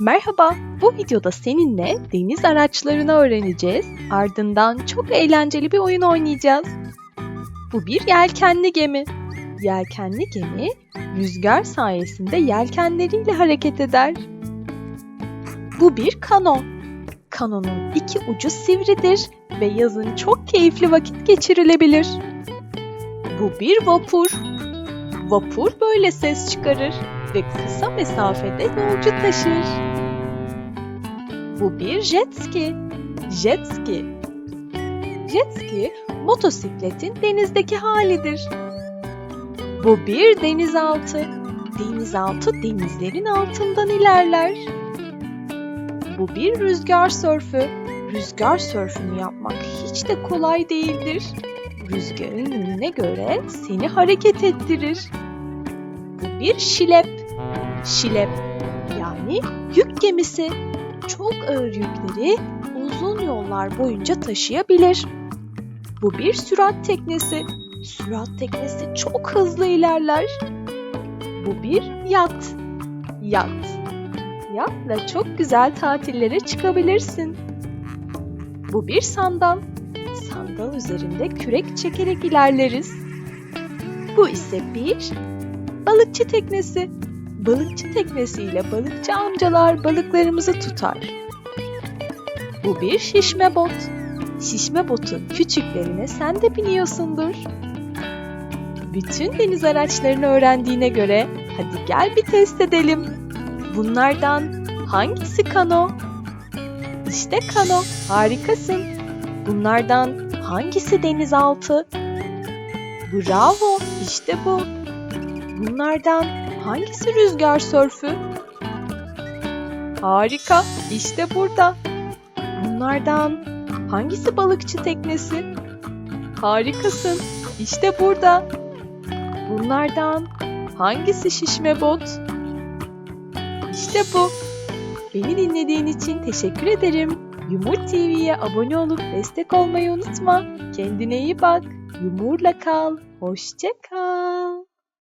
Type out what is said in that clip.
Merhaba, bu videoda seninle deniz araçlarını öğreneceğiz. Ardından çok eğlenceli bir oyun oynayacağız. Bu bir yelkenli gemi. Yelkenli gemi rüzgar sayesinde yelkenleriyle hareket eder. Bu bir kano. Kanonun iki ucu sivridir ve yazın çok keyifli vakit geçirilebilir. Bu bir vapur. Vapur böyle ses çıkarır ve kısa mesafede yolcu taşır. Bu bir jet ski. Jet ski. Jet ski motosikletin denizdeki halidir. Bu bir denizaltı. Denizaltı denizlerin altından ilerler. Bu bir rüzgar sörfü. Rüzgar sörfünü yapmak hiç de kolay değildir. Rüzgarın yönüne göre seni hareket ettirir. Bir şilep. Şilep yani yük gemisi. Çok ağır yükleri uzun yollar boyunca taşıyabilir. Bu bir sürat teknesi. Sürat teknesi çok hızlı ilerler. Bu bir yat. Yat. Yatla çok güzel tatillere çıkabilirsin. Bu bir sandal. Sandal üzerinde kürek çekerek ilerleriz. Bu ise bir balıkçı teknesi. Balıkçı teknesiyle balıkçı amcalar balıklarımızı tutar. Bu bir şişme bot. Şişme botun küçüklerine sen de biniyorsundur. Bütün deniz araçlarını öğrendiğine göre hadi gel bir test edelim. Bunlardan hangisi kano? İşte kano, harikasın. Bunlardan hangisi denizaltı? Bravo, işte bu. Bunlardan hangisi rüzgar sörfü? Harika, işte burada. Bunlardan hangisi balıkçı teknesi? Harikasın, işte burada. Bunlardan hangisi şişme bot? İşte bu. Beni dinlediğin için teşekkür ederim. Yumur TV'ye abone olup destek olmayı unutma. Kendine iyi bak. Yumurla kal. Hoşça kal.